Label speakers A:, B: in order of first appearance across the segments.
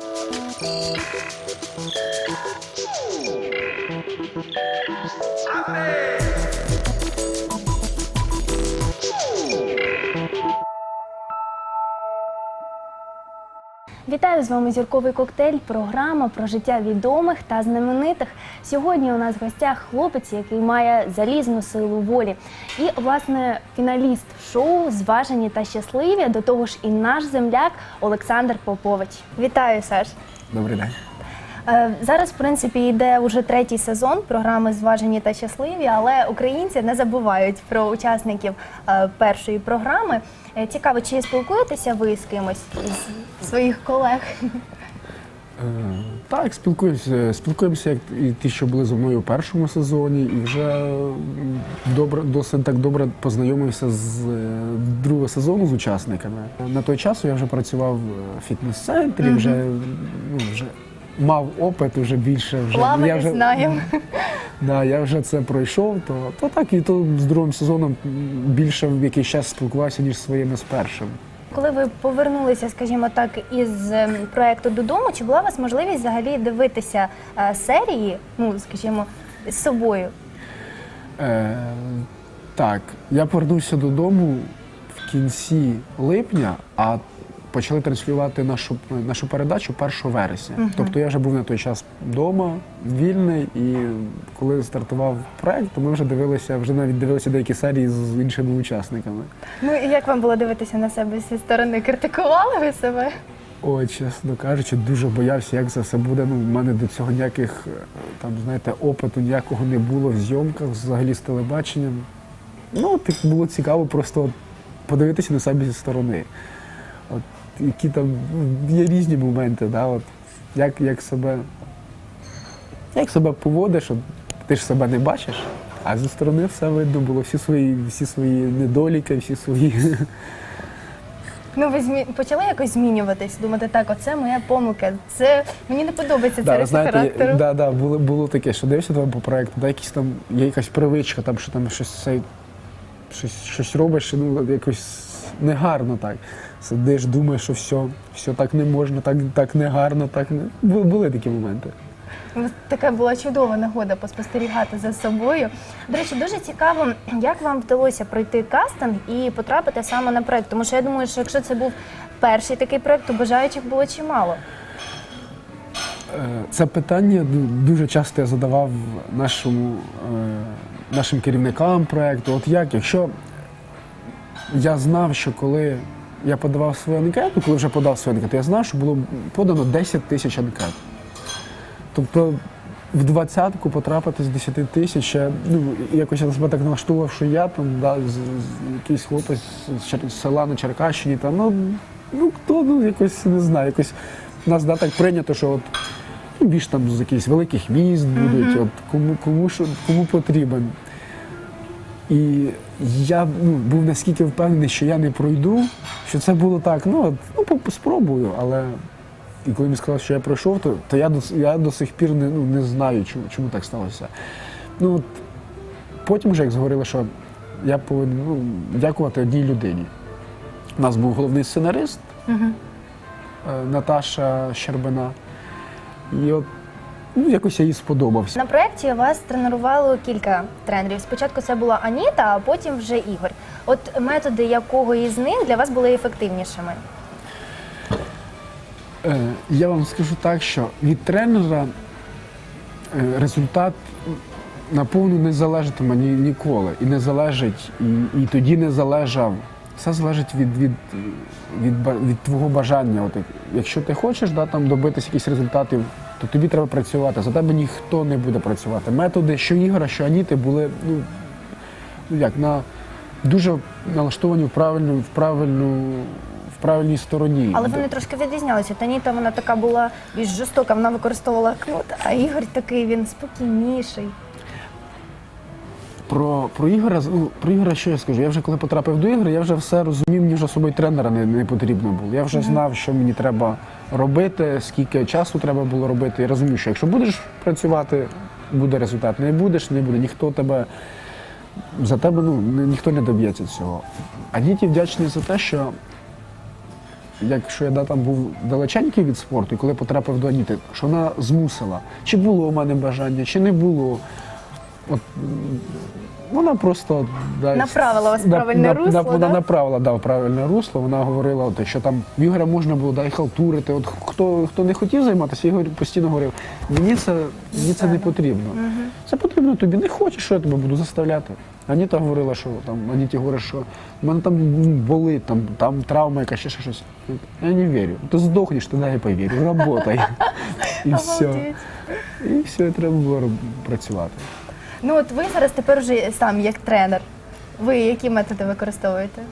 A: 안돼 Вітаю з вами зірковий коктейль. Програма про життя відомих та знаменитих. Сьогодні у нас в гостях хлопець, який має залізну силу волі. І, власне, фіналіст шоу Зважені та щасливі. До того ж, і наш земляк Олександр Попович. Вітаю, Саш.
B: Добрий день.
A: Е, Зараз, в принципі, йде уже третій сезон програми Зважені та щасливі, але українці не забувають про учасників е, першої програми. Е, Цікаво, чи спілкуєтеся ви з кимось із своїх колег?
B: Е, Так, спілкуюся. Спілкуємося, як і ті, що були зі мною у першому сезоні, і вже добре, досить так добре познайомився з е, другого сезону з учасниками. На той час я вже працював в фітнес-центрі, вже, ну, вже мав опит, вже більше. Вже,
A: Плавати
B: я вже,
A: знаємо.
B: Да, я вже це пройшов, то, то так і то з другим сезоном більше в якийсь час спілкувався, ніж своїми з першим.
A: Коли ви повернулися, скажімо так, із ем, проекту додому, чи була у вас можливість взагалі дивитися е, серії, ну скажімо, з собою?
B: Е, так, я повернувся додому в кінці липня, а почали транслювати нашу, нашу передачу 1 вересня. Тобто я вже був на той час вдома, вільний, і коли стартував проект, то ми вже дивилися, вже навіть дивилися деякі серії з іншими учасниками.
A: Ну і як вам було дивитися на себе зі сторони? Критикували ви себе?
B: Ой, чесно кажучи, дуже боявся, як це все буде. Ну, в мене до цього ніяких е, там, знаєте, опиту ніякого не було в зйомках, взагалі з телебаченням. Ну, так було цікаво просто подивитися на себе зі сторони. Які там ну, є різні моменти, да, от, як, як себе. Як себе поводиш, от, ти ж себе не бачиш, а зі сторони все видно було, всі свої, всі свої недоліки, всі свої.
A: Ну ви змі... почали якось змінюватись, думати, так, оце моя помилка. Це мені не подобається
B: Да, ви
A: риса
B: знаєте,
A: характеру.
B: є- да, да, було, було таке, що дивишся там по проекту, да, якісь там є якась привичка, там, що там щось, цей, щось, щось робиш, ну, якось негарно так. Сидиш, думаєш, що все, все так не можна, так, так негарно, так не. Були такі моменти.
A: Така була чудова нагода поспостерігати за собою. До речі, дуже цікаво, як вам вдалося пройти кастинг і потрапити саме на проект. Тому що я думаю, що якщо це був перший такий проект, то бажаючих було чимало.
B: Е, Це питання ну, дуже часто я задавав нашому, е, нашим керівникам проєкту. От як, якщо я знав, що коли я подавав свою анкету, коли вже подав свою анкету, я знав, що було подано 10 тисяч анкет. Тобто в двадцятку потрапити з 10 тисяч, ну, якось я себе так налаштував, що я там, да, з, з- якийсь хлопець з, села на Черкащині, там, ну, ну хто, ну якось не знаю, якось нас да, так прийнято, що от ну, більш там з якихось великих міст будуть, от кому, кому, що, кому потрібен. І я ну, був наскільки впевнений, що я не пройду, що це було так, ну, от, ну спробую, але і коли мені сказали, що я пройшов, то, то я, до, я до сих пір не, ну, не знаю, чому, чому так сталося. Ну, от, потім вже як зговорили, що я повинен ну, дякувати одній людині. У нас був головний сценарист е, Наташа Щербина. І от ну, якось я їй сподобався.
A: На проєкті вас тренувало кілька тренерів. Спочатку це була Аніта, а потім вже Ігор. От методи якого із них для вас були ефективнішими?
B: Е, Я вам скажу так, що від тренера е, результат наповну не залежатиме ні, ніколи. І не залежить, і, і тоді не залежав. Все залежить від, від, від, ба- від твого бажання. От, якщо ти хочеш да, там, добитися якихось результатів, то тобі треба працювати. За тебе ніхто не буде працювати. Методи, що Ігора, що Аніти, були ну, ну, як, на, дуже налаштовані в правильну, в правильну, правильній стороні.
A: Але вони трошки відрізнялися. Таніта вона така була більш жорстока, вона використовувала кнут, а Ігор такий він спокійніший.
B: Про, про Ігора, ну, про Ігора, що я скажу? Я вже коли потрапив до ігри, я вже все розумів, мені вже собою тренера не, не потрібно було. Я вже знав, що мені треба робити, скільки часу треба було робити. Я розумів, що якщо будеш працювати, буде результат. Не будеш, не буде. Ніхто тебе за тебе ну, ні- ніхто не доб'ється цього. А діти вдячні за те, що якщо я да, там був далеченький від спорту, і коли потрапив до Аніти, що вона змусила, чи було у мене бажання, чи не було. От, вона просто да,
A: Направила вас в
B: да,
A: правильне
B: на-
A: русло,
B: на- Вона направила да, в правильне русло. Вона говорила, от, що там в Ігоря можна було да, і халтурити. От хто, хто не хотів займатися, Ігор постійно говорив, мені це, мені це не потрібно. Це потрібно тобі. Не хочеш, що я тебе буду заставляти. Аніта говорила, що там Аніті говорить, що в мене там болить, там, там травма, яка ще щось. Я не вірю. Ти здохнеш, тоді я повірю. Работай. І все. І все, треба було працювати.
A: Ну от ви зараз тепер вже сам як тренер. Ви які методи використовуєте?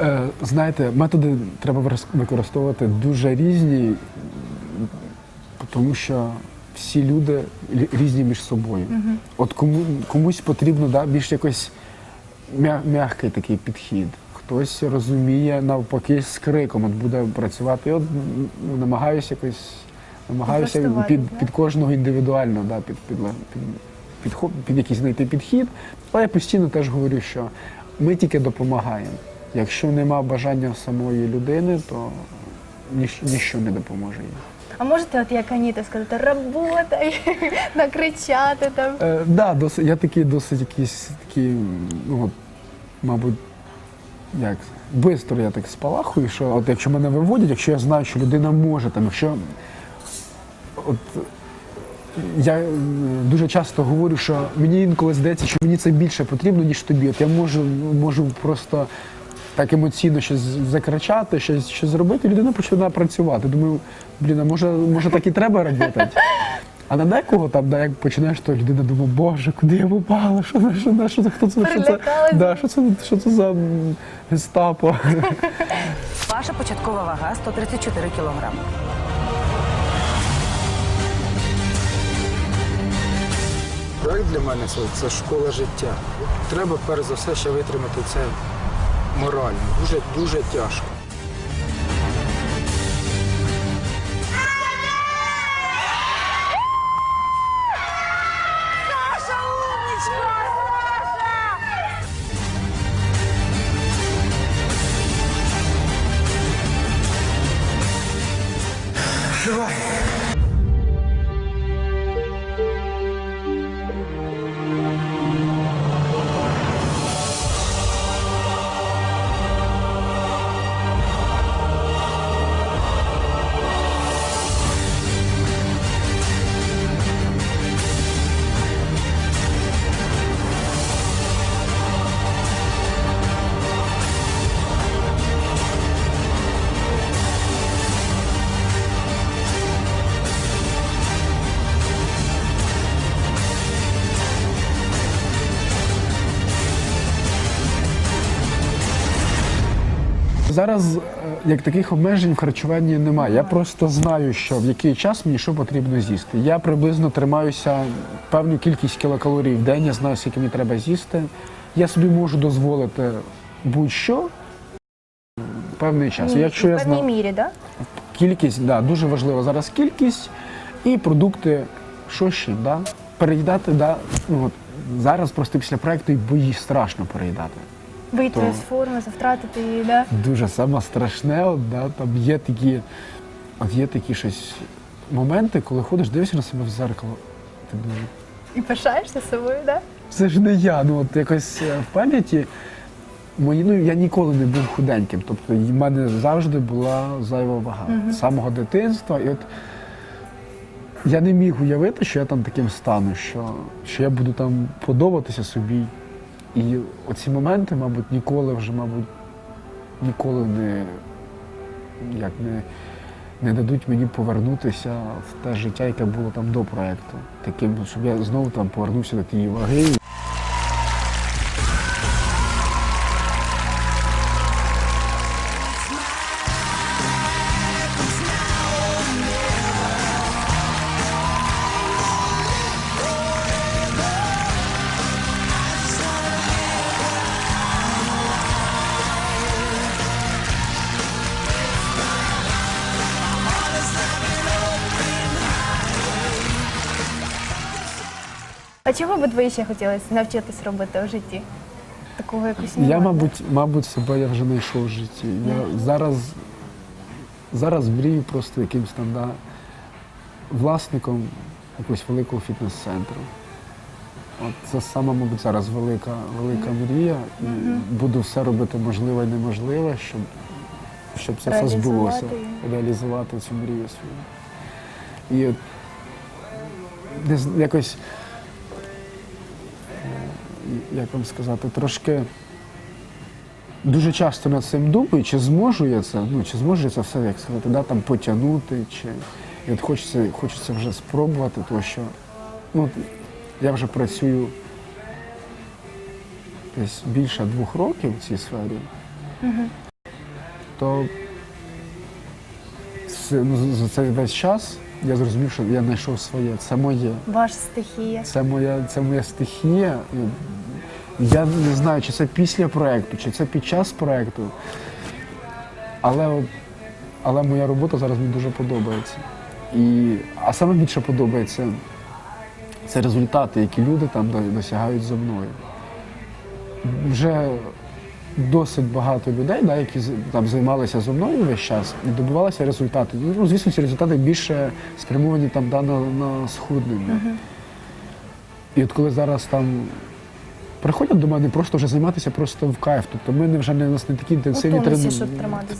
B: Е, Знаєте, методи треба використовувати дуже різні, тому що всі люди різні між собою. От кому, комусь потрібно да, більш якось м'я- м'який такий підхід. Хтось розуміє навпаки з криком, от буде працювати. От ну, намагаюся якось намагаюся під, під кожного індивідуально, да, під, під, під, під, під, якийсь знайти підхід. Але я постійно теж говорю, що ми тільки допомагаємо. Якщо нема бажання самої людини, то ніщо, ніщо не допоможе їй.
A: А можете, от як Аніта, сказати, работай, накричати там.
B: Е, да, досить, я такий досить якийсь такий, ну, от, мабуть, як, бистро я так спалахую, що от якщо мене виводять, якщо я знаю, що людина може, там, якщо от, я е, дуже часто говорю, що мені інколи здається, що мені це більше потрібно, ніж тобі. От я можу, можу просто так емоційно щось закричати, щось, щось зробити, людина починає працювати. Думаю, блін, а може, може так і треба робити? А на декого там, да, як починаєш, то людина думає, боже, куди я попала? Що, що, що, це- хто це? Що це, да, що, це, що це за гестапо?
C: Ваша початкова вага 134 кілограми.
D: Проект для мене це, це школа життя. Треба перш за все ще витримати це морально. Дуже дуже тяжко.
B: Зараз е, як таких обмежень в харчуванні немає. Я просто знаю, що в який час мені що потрібно з'їсти. Я приблизно тримаюся певну кількість кілокалорій в день, я знаю, скільки мені треба з'їсти. Я собі можу дозволити будь-що певний час.
A: Ні,
B: Якщо я
A: в певній
B: знаю
A: мірі, да?
B: кількість, да, дуже важлива зараз кількість і продукти, що ще, да? переїдати, да, ну, от, зараз просто після проекту і бої страшно переїдати.
A: Вийти з форми, втратити її, да?
B: Дуже саме страшне, от, да, там є такі, от є такі щось моменти, коли ходиш, дивишся на себе в зеркало. Ти думаєш,
A: І пишаєшся собою, да?
B: це ж не я. Ну от якось е, в пам'яті мої, ну я ніколи не був худеньким. Тобто в мене завжди була зайва вага з самого дитинства. І от я не міг уявити, що я там таким стану, що, що я буду там подобатися собі. І оці моменти, мабуть, ніколи вже, мабуть, ніколи не, як не, не дадуть мені повернутися в те життя, яке було там до проекту. Таким, щоб я знову там повернувся до тієї ваги.
A: А чого би ви ще хотіли навчитись робити в житті? Такого якось
B: Я, мабуть, мабуть, себе я вже знайшов в житті. Я зараз зараз мрію просто якимсь там да, власником якогось великого фітнес-центру. От це сама, мабуть, зараз велика, велика мрія. І буду все робити можливе і неможливе, щоб, щоб це все збулося,
A: Реалізувати
B: цю мрію свою. І от, якось, як вам сказати, трошки дуже часто над цим думаю, чи зможу я це, ну, чи зможу я це все, як сказати, да, там, потягнути, чи і от хочеться, хочеться вже спробувати, тому що ну, я вже працюю десь більше двох років в цій сфері, то ну, за цей весь час я зрозумів, що я знайшов своє, це моє.
A: Ваша стихія.
B: Це моя, це моя стихія. Я не знаю, чи це після проєкту, чи це під час проєкту. Але, от- але моя робота зараз мені дуже подобається. І, а саме більше подобається це результати, які люди там до- досягають зо мною. Вже досить багато людей, да, які там займалися зо мною весь час і добивалися результатів. Ну, звісно, ці результати більше спрямовані там, да, на, на схуднення. І от коли зараз там приходять до мене просто вже займатися просто в кайф. Тобто ми не вже не у нас не такі інтенсивні
A: триматись.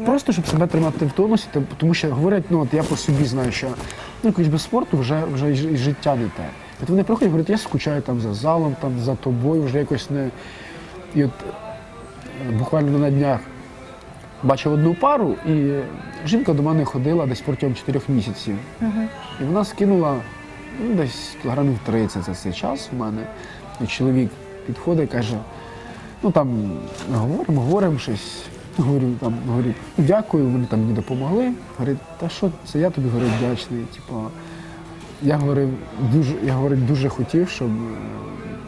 B: Просто щоб себе тримати в тонусі, тому що говорять, ну от я по собі знаю, що ну якось без спорту вже вже і, життя не те. От вони приходять, і говорять, я скучаю там за залом, там за тобою, вже якось не. І от буквально на днях бачив одну пару, і жінка до мене ходила десь протягом 4 місяців. І вона скинула ну, десь кілограмів 30 за цей час у мене. І чоловік підходить і каже, ну там говоримо, говоримо щось. Говорю, там, говорю, дякую, вони там мені допомогли. Говорить, та що це я тобі говорю, вдячний. Типу, я говорив, дуже, я говорить, дуже хотів, щоб,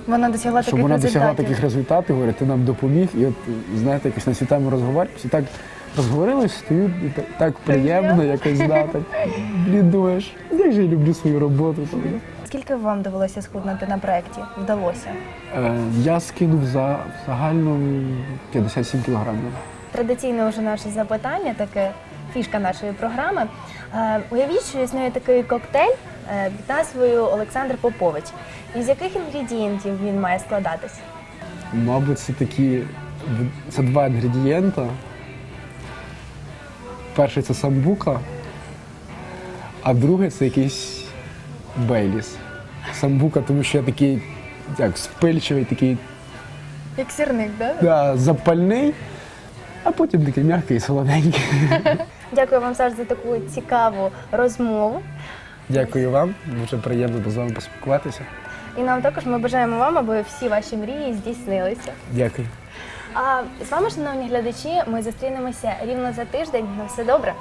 A: Вона досягла
B: щоб
A: таких
B: вона досягла
A: результатів.
B: таких результатів. Говорить, ти нам допоміг. І от знаєте, якось на світами розговорюємося. І так розговорились, стою, і так, так приємно, якось да, так, блін, думаєш, як же я люблю свою роботу. Там, да.
A: Скільки вам довелося схуднути на проєкті? Вдалося?
B: Е, я скинув за в загальному 57 кілограмів.
A: Традиційне вже наше запитання, таке фішка нашої програми. Е, уявіть, що існує такий коктейль е, під назвою Олександр Попович. Із яких інгредієнтів він має складатись?
B: Мабуть, це такі це два інгредієнта. Перший це самбука, а другий це якийсь бейліс. Самбука, тому що я такий як спильчивий, такий
A: Як сірник, так?
B: да, запальний, а потім такий м'який і солоденький.
A: Дякую вам Саш, за таку цікаву розмову.
B: Дякую вам, дуже приємно було з вами поспілкуватися.
A: І нам також ми бажаємо вам, аби всі ваші мрії здійснилися.
B: Дякую.
A: А з вами, шановні глядачі, ми зустрінемося рівно за тиждень. На все добре.